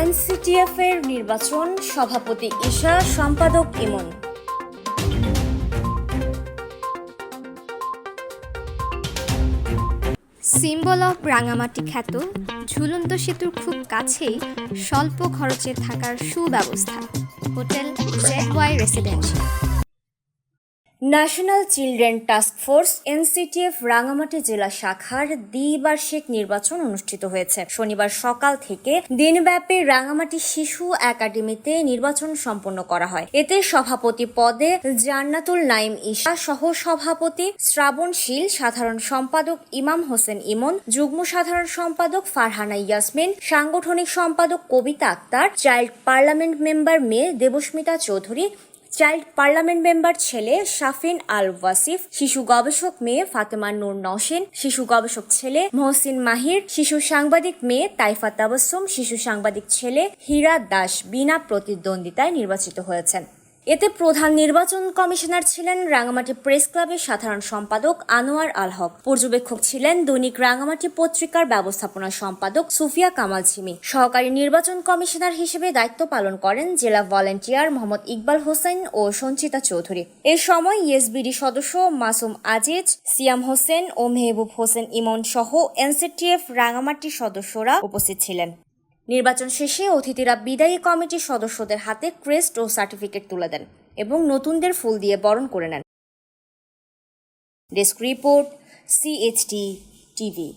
NCTF এর নির্বাচন সভাপতি ঈশা, সম্পাদক ইমন। সিম্বল অফ রাঙামাটি খ্যাত, ঝুলন্ত সেতুর খুব কাছেই স্বল্প খরচে থাকার সুব্যবস্থা। Hotel Z Y residential. National children task force, NCTF, Rangamati জেলা শাখার দ্বিবার্ষিক নির্বাচন অনুষ্ঠিত হয়েছে। শনিবার সকাল থেকে দিনব্যাপী রাঙামাটি শিশু একাডেমিতে নির্বাচন সম্পন্ন করা হয়। এতে সভাপতি পদে জান্নাতুল নাইম ঈশা সহ সভাপতি শ্রাবণশীল, সাধারণ সম্পাদক ইমাম হোসেন ইমন, যুগ্ম সাধারণ সম্পাদক ফারহানা ইয়াসমিন, সাংগঠনিক সম্পাদক Kabita Akter, child parliament member মেয়ে Debasmita Chowdhury child parliament member ছেলে শাফিন আল ওয়াসিফ, শিশু গবেষক মেয়ে ফাতেমা নূর নসেন শিশু গবেষক ছেলে মহসিন মাহির, শিশু সাংবাদিক মেয়ে তাইফা তাবাসুম, শিশু সাংবাদিক ছেলে হীরা দাস বিনা প্রতিদ্বন্দ্বিতায় নির্বাচিত হয়েছেন। এতে প্রধান নির্বাচন কমিশনার ছিলেন রাঙামাটি প্রেস ক্লাবের সাধারণ সম্পাদক আনোয়ার আল হক। পর্যবেক্ষক ছিলেন দৈনিক রাঙামাটি পত্রিকার ব্যবস্থাপনা সম্পাদক সুফিয়া কামাল ছিমি সহকারী নির্বাচন কমিশনার হিসেবে দায়িত্ব পালন করেন জেলা ভলেন্টিয়ার মোহাম্মদ ইকবাল হোসেন ও সঞ্চিতা চৌধুরী। এ সময় ইএসবিডি সদস্য মাসুম আজিজ, সিয়াম হোসেন ও মেহবুব হোসেন ইমন সহ এনসিটিএফ রাঙামাটি সদস্যরা উপস্থিত ছিলেন। নির্বাচন শেষে অতিথিরা বিদায়ী কমিটির সদস্যদের হাতে ক্রেস্ট ও সার্টিফিকেট তুলে দেন এবং নতুনদের ফুল দিয়ে বরণ করে নেন। Desk report CHT TV